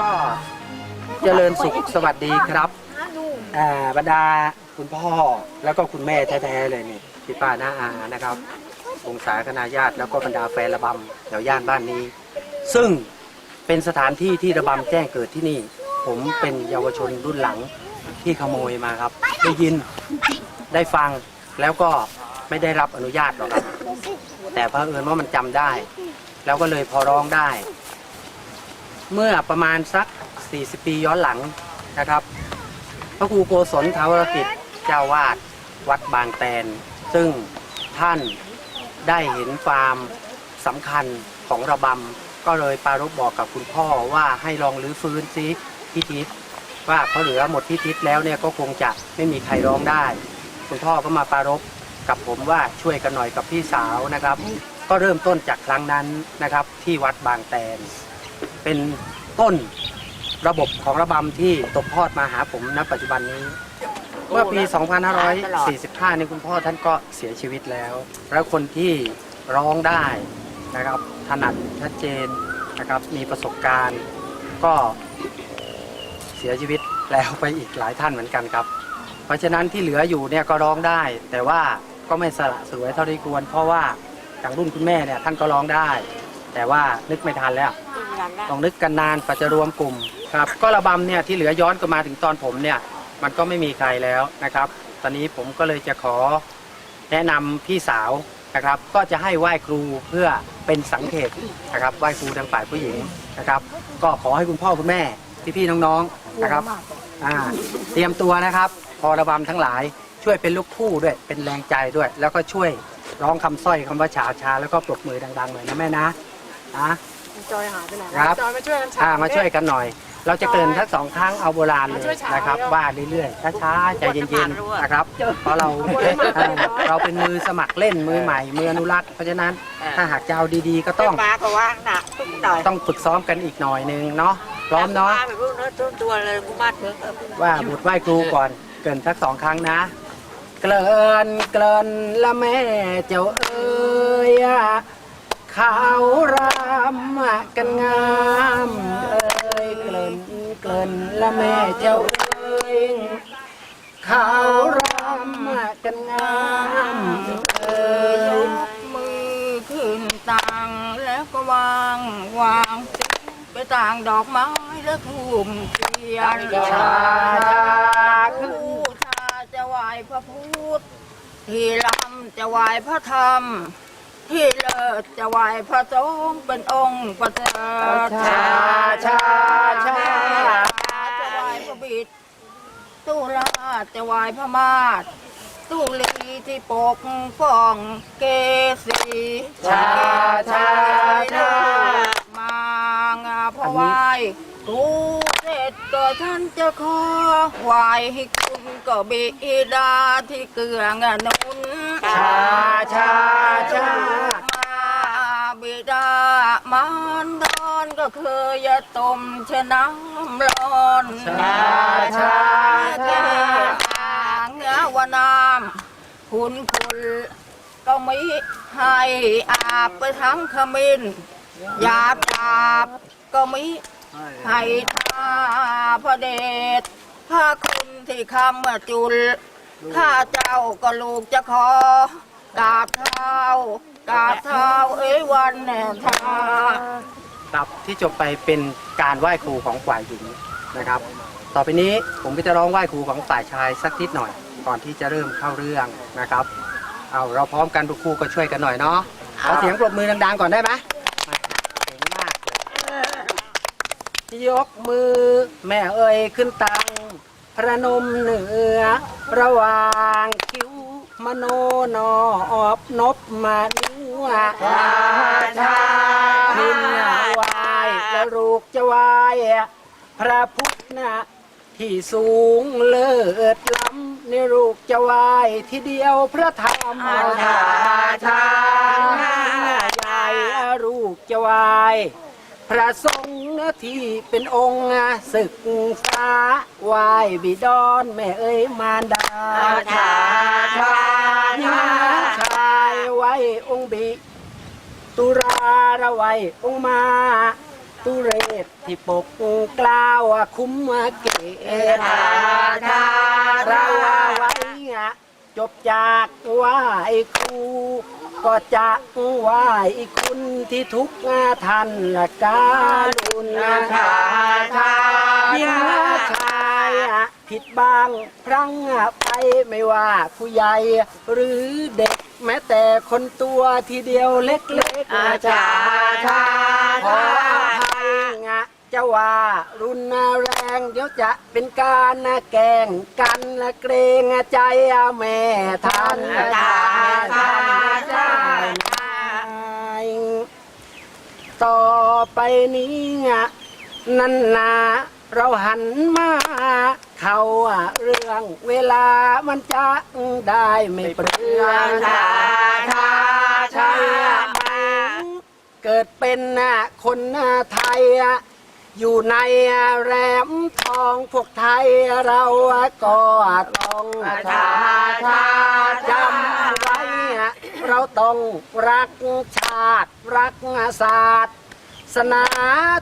ก็เจริญสุขสวัสดีครับอ่าบรรดาคุณพ่อแล้วก็คุณแม่แท้ๆเลยนี่พี่ป้าน้าอานะครับวงศาคณาญาติแล้วก็บรรดาแฟนระบำแถวย่านบ้านนี้ ซึ่งเป็นสถานที่ที่ระบำแจ้งเกิดที่นี่ ผมเป็นเยาวชนรุ่นหลังที่ขโมยมาครับ ได้ยินได้ฟังแล้วก็ไม่ได้รับอนุญาตหรอกครับ แต่เพอเอิญว่ามันจำได้ แล้วก็เลยพอร้องได้ เมื่อประมาณสัก 40 ปีย้อนหลังนะครับ พระครูโกศลทาวรกิจเจ้าวาดวัดบางแตน ซึ่งท่านได้เห็นความสำคัญของระบำ ก็เลยปรารภบอกกับคุณพ่อว่าให้ลองรื้อฟื้นซิพิทิศว่าพอเหลือหมดพิทิศแล้วเนี่ยก็คงจะไม่มีใครร้องได้ คุณพ่อก็มาปรารภกับผมว่าช่วยกันหน่อยกับพี่สาวนะครับ ก็เริ่มต้นจากครั้งนั้นนะครับที่วัดบางแตน เป็นต้นระบบของระบำที่ตกทอดมาหาผมณปัจจุบันนี้ เมื่อปี 2545นี่คุณพ่อท่านก็เสียชีวิตแล้ว แล้วคนที่ร้องได้นะครับถนัดชัดเจนนะครับมีประสบการณ์ก็เสียชีวิตแล้วไปอีกหลายท่านเหมือนกันครับ เพราะฉะนั้นที่เหลืออยู่เนี่ยก็ร้องได้ แต่ว่าก็ไม่สละสวยเท่าที่ควร เพราะว่าอย่างรุ่นคุณแม่เนี่ยท่านก็ร้องได้ แต่ว่านึกไม่ทันแล้ว ต้องนึกกันนานกว่าจะรวมกลุ่มครับก็ระบำเนี่ยที่เหลือย้อนกลับมาถึงตอนผมเนี่ยมันก็ไม่มีใครแล้วนะครับ ตอนนี้ผมก็เลยจะขอแนะนำพี่สาวนะครับ ก็จะให้ไหว้ครูเพื่อเป็นสังเกตนะครับไหว้ครูทางฝ่ายผู้หญิงนะครับ ก็ขอให้คุณพ่อคุณแม่พี่ๆน้องๆนะครับเตรียมตัวนะครับ พอระบำทั้งหลายช่วยเป็นลูกคู่ด้วยเป็นแรงใจด้วย แล้วก็ช่วยร้องคำสร้อยคำว่าชาชาแล้วก็ปรบมือดังๆหน่อยนะแม่นะนะ จอยหายไปไหนครับ จอยมาช่วยกันอ่ามาช่วยกันหน่อย เราจะเกรินทั้งสองครั้งเอาโบราณเลยมาช่วยฉายนะครับเร็วว่าเรื่อยๆช้าๆใจเย็นๆนะครับเพราะเราเอ่อเราเป็นมือสมัครเล่นมือใหม่ มืออนุรักษ์เพราะฉะนั้นถ้าหากจะเอาดีๆ ก็ต้องปลาก็ว่างหนักทุกต่อยต้องฝึกซ้อมกันอีกหน่อยนึงเนาะพร้อมเนาะปลาไปพูดเนื้อต้นตัวเลยกูมาถึงว่าบุตรไหว้ครูก่อนเกรินทักสองครั้งนะ เกรินเกรินละแม่เจ้าเอ้ย ขาวรำกันงามเอ้ยเกรินเกรินละแม่เจ้าเอ้ยขาวรำกันงามเอ้ยมือขึ้นต่างแล้วก็วางวางไปต่างดอกไม้แล้วทุ่มเทียนชาชาคือชาจะไหวพระพุทธที่ลำจะไหวพระธรรม ที่เลิศจะไหวพระสงฆ์เป็นองค์ประเสริฐชาชาชา จะไหวพระบิดตุลาจะไหวพระมาศตุลีที่ปกป้องเกษีชาชาชา มางาพระวายกูเสร็จก็ท่านจะขอไหวให้คุณก็บิดาที่เกื้องนุน ชาช มารดอนก็คือยาตมชะน้ำร้อนชาชาชาหางเงาวานามคุณคุณก็ไม่ให้อาบไปทั้งขมิ้นยาบหยาบก็ไม่ให้ทาพระเดชพระคุณที่คำจุลข้าเจ้าก็ลูกจะขอกราบเท้า กราบเท้าเอ้ยวันแน่ทาครับที่จบไปเป็นการไหว้ครูของฝ่ายหญิงนะครับ ต่อไปนี้ผมก็จะร้องไหว้ครูของฝ่ายชายสักนิดหน่อย ก่อนที่จะเริ่มเข้าเรื่องนะครับ เอาเราพร้อมกันทุกครูก็ช่วยกันหน่อยเนาะขอเสียงปรบมือดังๆก่อนได้ไหมมาเก่งมากเลยยกมือแม่เอ่ยขึ้นตังพระนมเหนือ ระหว่างคิ้วมโนนอบนบมาเนื้อชาชาพินวายแล้วลูกจะวาย พระพุทธนะที่สูงเลิศล้ำในลูกจะวายทีเดียวพระธรรมชาชาใหญ่ลูกจะวาย พระสงฆ์ที่เป็นองค์ศึกษาวายบิดอนแม่เอ้ยมารดาชาชาชาชา ยไว้องค์บิตุราระไว้องค์มา ตุเรศที่ปกกล้าวอะคุ้มเกตาชาเราว่าไว้อะจบจากไหว้ครูก็จะไหว้คุณที่ทุกท่านละการุณาชาชายิ่งชายอะผิดบ้างพลั้งไปไม่ว่าผู้ใหญ่หรือเด็ก แม้แต่คนตัวทีเดียวเล็กๆอาจาชาขออภัยงะจะว่ารุนแรง เดี๋ยวจะเป็นการแกงกันและเกรงใจแม่ท่านจาชาชาต่อไปนี้งะนันนาเราหันมา เขาอะเรื่องเวลามันจะได้ไม่เปลืองชาชาชาเกิดเป็นน่ะคนหน้าไทยอะอยู่ในแรมทองพวกไทยเราก็ต้องชาชาจำไว้อะเราต้องรักชาติรักศาสตร์ศาสนา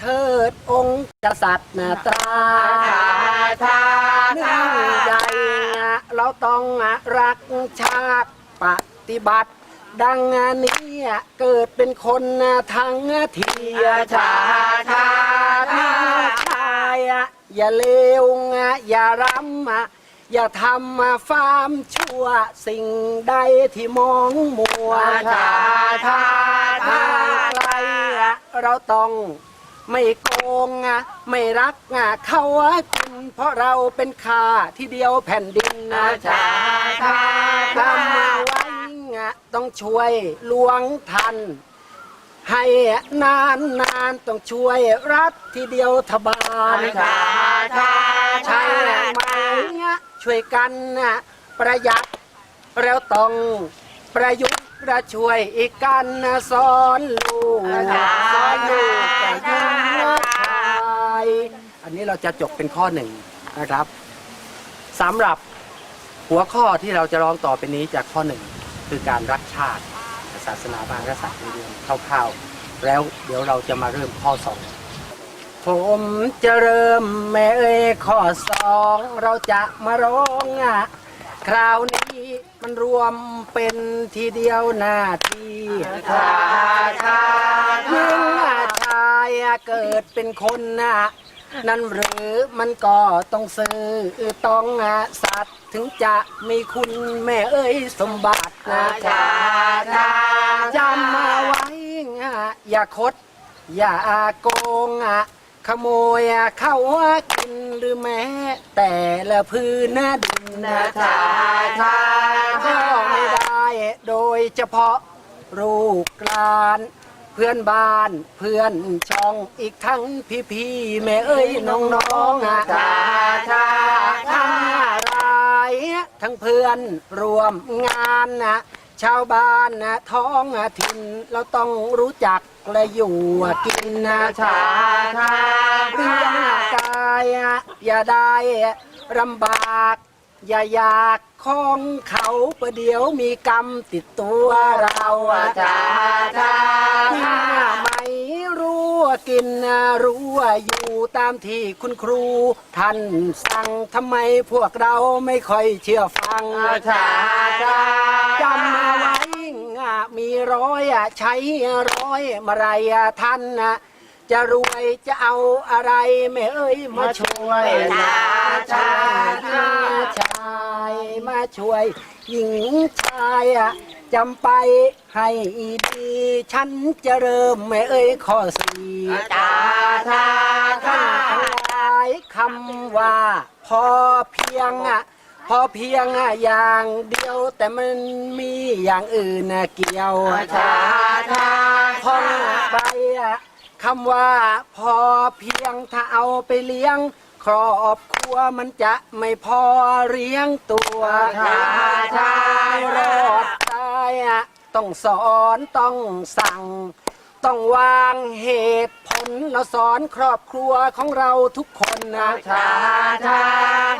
เถิดองค์กษัตริย์นะตรา ชาชาใหญ่นะเราต้องรักชาติปฏิบัติ ดังนี้เกิดเป็นคนทั้งทีชาชาชาชายอย่าเลวอย่ารำอย่าทำฟาร์มชั่วสิ่งใดที่มองมัวชาชาชาใครเราต้อง ไม่โกงอะไม่รักอะเขาอะกินเพราะเราเป็นข้าที่เดียวแผ่นดินนะชาชาทำมาไว้อะต้องช่วยหลวงทัน ให้นานนานๆต้องช่วยรัฐที่เดียวทบาล ชาชาใช่ไหมอะช่วยกันอะประหยัดแล้วต้องประยุกต์ และช่วยอีกกันนะสอนลูกสอนลูกแต่ยิ่งชายอันนี้เราจะจบเป็นข้อหนึ่งนะครับสำหรับหัวข้อที่เราจะร้องต่อไปนี้จากข้อหนึ่งคือการรักชาติศาสนาบางกษัตริย์เดือนคร่าวๆ แล้วเดี๋ยวเราจะมาเริ่มข้อสองผมจะเริ่มแม่เอ้ข้อสองเราจะมาร้องอะ คราวนี้มันรวมเป็นทีเดียวหน้าที่ชาชายิ่งชายเกิดเป็นคนนะนั่นหรือมันก็ต้องซื้อต้องสัตว์ถึงจะมีคุณแม่เอ้ยสมบัตินะชาชาจำมาไว้อย่าคด อย่าโกงอะ ขโมยอะเข้ากินหรือแม้ แต่ละพื้นหน้าดินนะชาชาก็ไม่ได้โดยเฉพาะลูกหลาน เพื่อนบ้านเพื่อนช่องอีกทั้งพี่พี่แม่เอ้ยน้องน้องอะชาชาทั้งรายทั้งเพื่อนรวมงานนะ ชาวบ้านนะท้องถิ่นเราต้องรู้จักและอยู่กินนะชาทาเรื่องกายอะอย่าได้ลำบาก อย่าอยากของเขาประเดี๋ยวมีกรรมติดตัวเราอะชาทา ว่ากินนะรู้ว่าอยู่ตามที่คุณครู ท่านสั่งทำไมพวกเราไม่ค่อยเชื่อฟังอะชาชาจำมาไว้อะมีร้อยอะใช้ร้อยมาไรอะท่านนะจะรวยจะเอาอะไรแม่เอ้ยมาช่วยชาชาชาชายมาช่วยหญิงชายอะ จำไปให้ดีฉันจะเริ่มแม่เอ้ยข้อสี่ชาชาชาหลายคำว่า พอเพียงอะพอเพียงอะอย่างเดียวแต่มันมีอย่างอื่นอะเกี่ยวชาชาท่องไปอะคำว่า พอเพียงถ้าเอาไปเลี้ยง ครอบครัวมันจะไม่พอเลี้ยงตัวชาชารอดตายอะต้องสอนต้องสั่ง ต้องวางเหตุผลเราสอนครอบครัวของเราทุกคนนะชาชา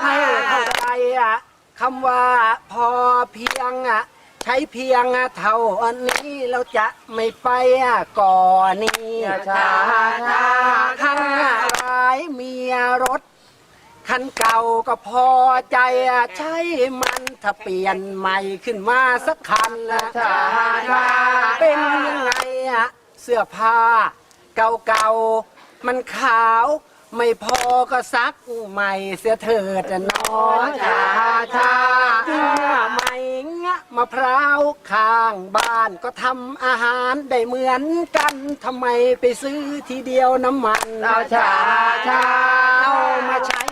ให้เข้าใจอะคำว่าพอเพียงอะใช้เพียงเท่าอันนี้เราจะไม่ไปก่อนนี้ชาชาข้างร้ายเมียรถ คันเก่าก็พอใจใช้มันถ้าเปลี่ยนใหม่ขึ้นมาสักคันละชาชาเป็นยังไงอะเสื้อผ้า เก่าๆ มันขาว ไม่พอก็ซักใหม่เสียเถิดอะน้องชาชาเสื้อใหม่งะมะพร้าวข้างบ้านก็ทำอาหารได้เหมือนกันทำไมไปซื้อทีเดียวน้ำมันเอาชาชาเอามาใช้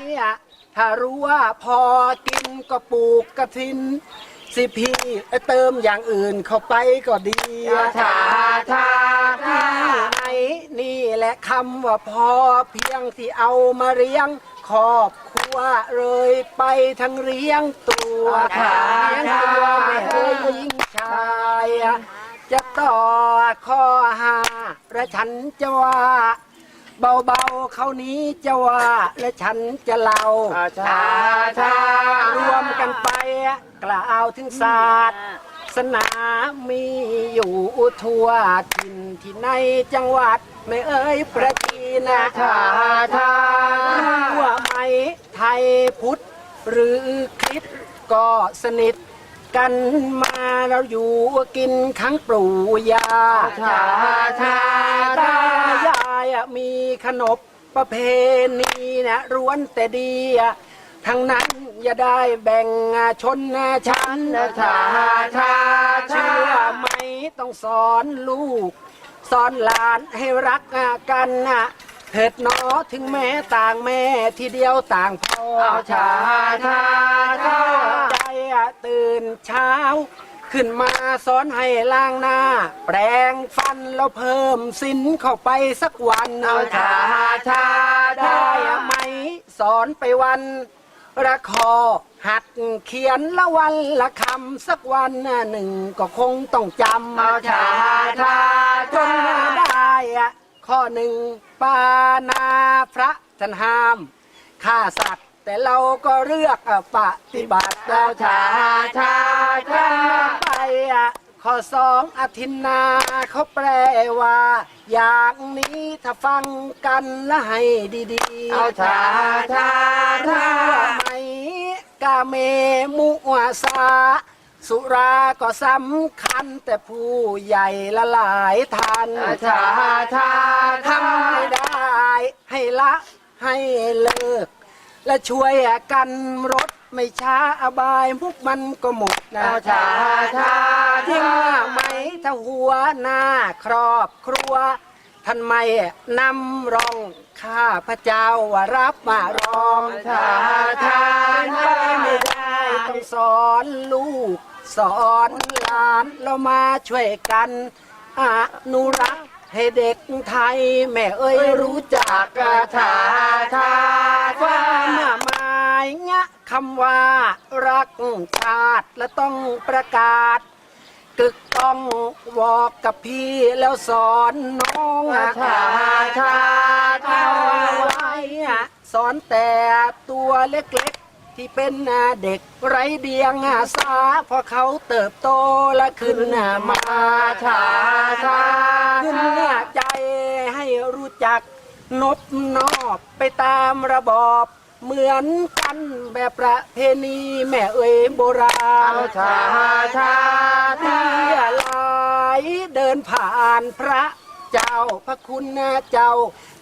ถ้ารู้ว่าพอกินก็ปลูกกระทิน สิพี่เติมอย่างอื่นเข้าไปก็ดีชาชาที่ไหนนี่แหละคำว่าพอเพียงที่เอามาเลี้ยงครอบครัวเลยไปทั้งเลี้ยงตัวเลี้ยงตัวไม่เคยยิงชายจะต่อข้อหาและฉันจะว่า เบาๆเขานี้จะว่าและฉันจะเล่าชาชารวมกันไปกล่าวถึงศาสตร์สนามีอยู่ทั่วทินที่ในจังหวัดไม่เอ่ยประจีนะชาชาว่าไหมไทยพุทธหรือคริสต์ก็สนิทกันมาเราอยู่กินครั้งปลูยาชาชาตายายอะมีขนบประเพณีนะร้วนแต่ดีอะทั้งนั้นอย่าได้แบ่งชนชั้นชาชาเชื่อไหมต้องสอนลูก สอนหลานให้รักกันนะเถิดหนอถึงแม้ต่างแม่ทีเดียวต่างพ่อชาชาชาใจอะตื่นเช้า ขึ้นมาสอนให้ล้างหน้า แปรงฟันแล้วเพิ่มสินเข้าไปสักวันเอาชาชาได้ไหม สอนไปวันระคอหัดเขียนละวันละคำสักวันหนึ่งก็คงต้องจำเอาชาชาจนได้อะข้อหนึ่งปานาพระท่านห้ามฆ่าสัตว์ แต่เราก็เลือกปฏิบัติเอาชาชาชาไปอะข้อสองอธินนาเขาแปลว่า อย่างนี้ถ้าฟังกันและให้ดีๆเอาชาชาชาไหมกาเมมุวาสาสุราก็สำคัญแต่ผู้ใหญ่ละหลายทันชาชาทำไม่ได้ ให้ละให้เลิก และช่วยกันรถไม่ช้าอบายพวกมันก็หมดนะชาชาที่ว่าไหมถ้าหัวหน้าครอบครัวท่านไม่นำรองข้าพระเจ้าว่ารับมารองชาชาไม่ได้ต้องสอนลูก สอนหลานเรามาช่วยกันอนุรักษ์ ให้เด็กไทย แม่เอ้ยรู้จักชาชาความหมายงะคำว่า รักชาติและต้องประกาศ กึกต้องบอกกับพี่แล้วสอนน้องชาชาชาไว้สอนแต่ตัวเล็ก ที่เป็นเด็กไร้เดียงสาพอเขาเติบโตและขึ้นมาชาชาขึ้นใจให้รู้จักนบนอบไปตามระบอบเหมือนกันแบบประเพณีแม่เอ๋ยโบราณชาชาที่หลายเดินผ่านพระเจ้าพระคุณเจ้า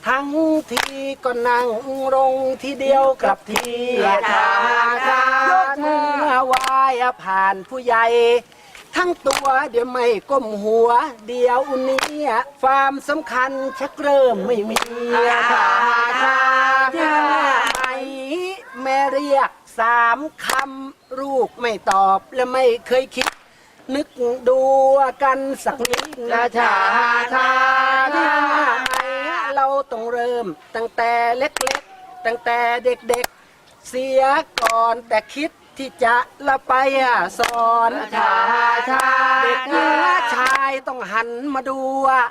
ทั้งทีก็นั่งลงทีเดียวกับทีชาชายกมือไหว้ผ่านผู้ใหญ่ ทั้งตัวเดี๋ยวไม่ก้มหัว เดี๋ยวนี้ความสำคัญชักเริ่มไม่มีชาชาที่ไหนแม่เรียกสามคำลูกไม่ตอบและไม่เคยคิด นึกดูกันสักนิดนะชาชาที่ไหน เราต้องเริ่ม ตั้งแต่เล็กๆ ตั้งแต่เด็กๆ เสียก่อนแต่คิดที่จะละไปอะสอนชาชาเด็กเนื้อชายต้องหันมาดูอะ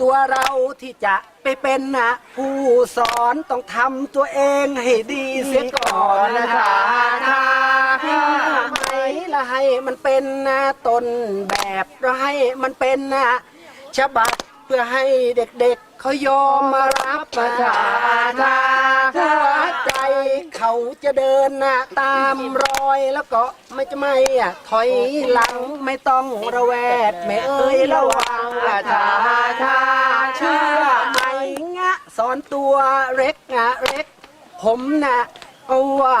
ตัวเราที่จะไปเป็นนะผู้สอนต้องทำตัวเองให้ดีเสียก่อนนะชาชาทำไมลและให้มันเป็นนะต้นแบบและให้มันเป็นนะฉบับเพื่อให้เด็กๆ เขายอมมารับประทานหัวใจเขาจะเดินนะตามรอยแล้วก็ไม่จะไม่อะถอยหลังไม่ต้องระแวดไม่เอ้ยระวังอะชาชาเชื่อไหมงะสอนตัวเล็กงะเล็ก ผมนะเอาว่า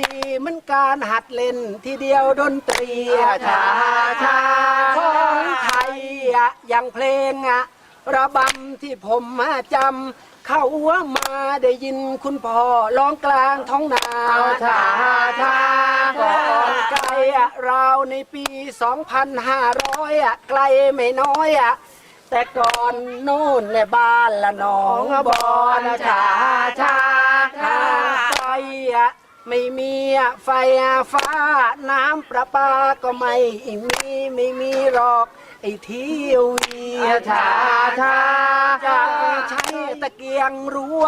ดีมันการหัดเล่นทีเดียวดนตรีชาชาของไทยอะย่างเพลงอะ ระบำที่ผมมาจำเขาว่ามาได้ยินคุณพ่อร้องกลางท้องนาชาชาก่อนไกลอะราในปี 2,500อะไกลไม่น้อยอะแต่ก่อนโน่นในบ้านละหนองบอนชาชาทาไฟอะไม่มีอะไฟฟ้าน้ำประปาก็ไม่มีไม่มีหรอก ไอ้ที่วีชาชาจะใช้ตะเกียงรู้ว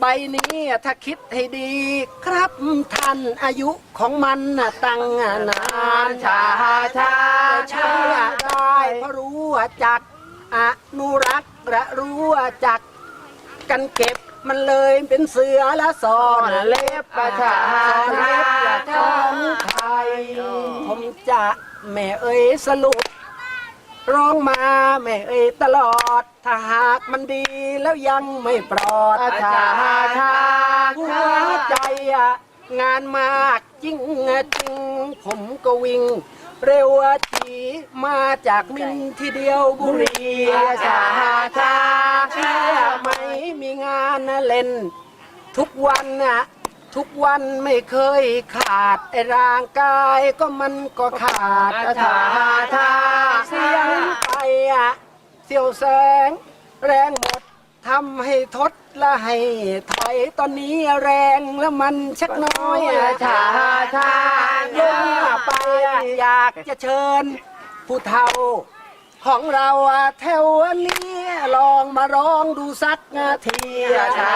ใบนี้ถ้าคิดให้ดีครับท่านอายุของมันน่ะตั้งนานชาชาใช้ได้เพราะรู้จักอนุรักษ์และรู้จักกันเก็บมันเลยเป็นเสือและสอนเล็บประชาเล็บและของไทยผมจะแม่เอ่ยสรุป ร้องมาแม่เอ่ยตลอด ถ้าหากมันดีแล้วยังไม่ปลอดชาชาหัวใจอะงานมากจริงจริง ผมก็วิ่ง เร็วจีมาจากมินทีเดียวบุรีชาชาเชื่อไหมมีงานเล่น ทุกวันน่ะ ทุกวันไม่เคยขาดไอ้ร่างกายก็มันก็ขาดชาชาเสียงไปอะเสียวแสง แรงหมดทำให้ทดและให้ถอยตอนนี้แรงแล้วมันชักน้อยอะชาชาเยอะไปอะอยากจะเชิญ ผู้เฒ่าของเราอะแถวนี้ ลองมาร้องดูสักนาทีอะชา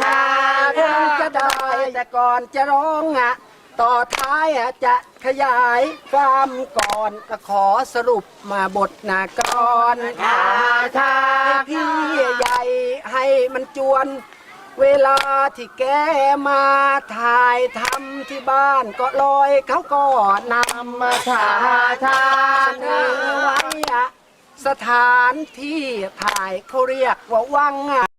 ชาคงจะได้แต่ก่อนจะร้องอะต่อท้ายอะจะขยายความก่อนก็ขอสรุปมาบทนากรชาชาพี่ใหญ่ให้มันจวนเวลาที่แกมาถ่ายทำที่บ้านก็ลอยเขาก็นำมาชาชาเสนอไว้อะ สถานที่ถ่ายเขาเรียกว่าวังอะ